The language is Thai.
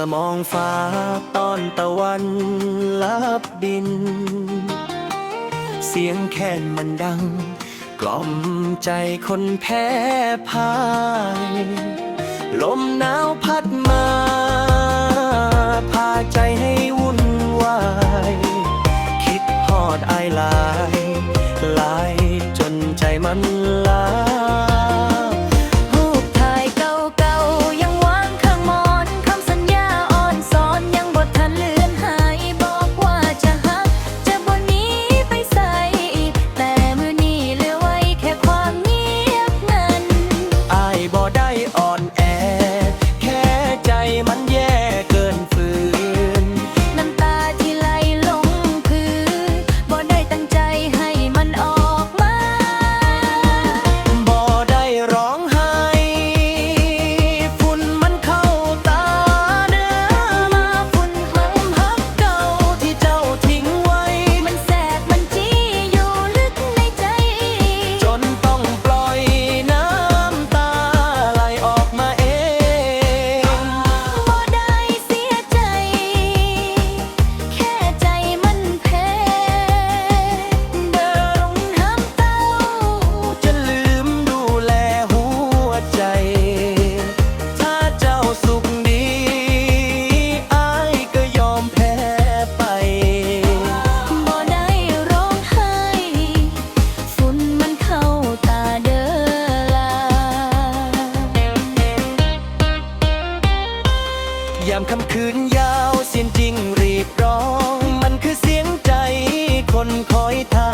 อมองฟ้าตอนตะวันลับดิน เสียงแค่นมันดัง กล่อมใจคนแพ้พาย ลมหนาวพัดมา พาใจให้วุ่นวาย คิดหอดไอลาย ลายจนใจมันล ยามคำคืนยาวเสียงจริงรีบร้อง มันคือเสียงใจคนคอยท่า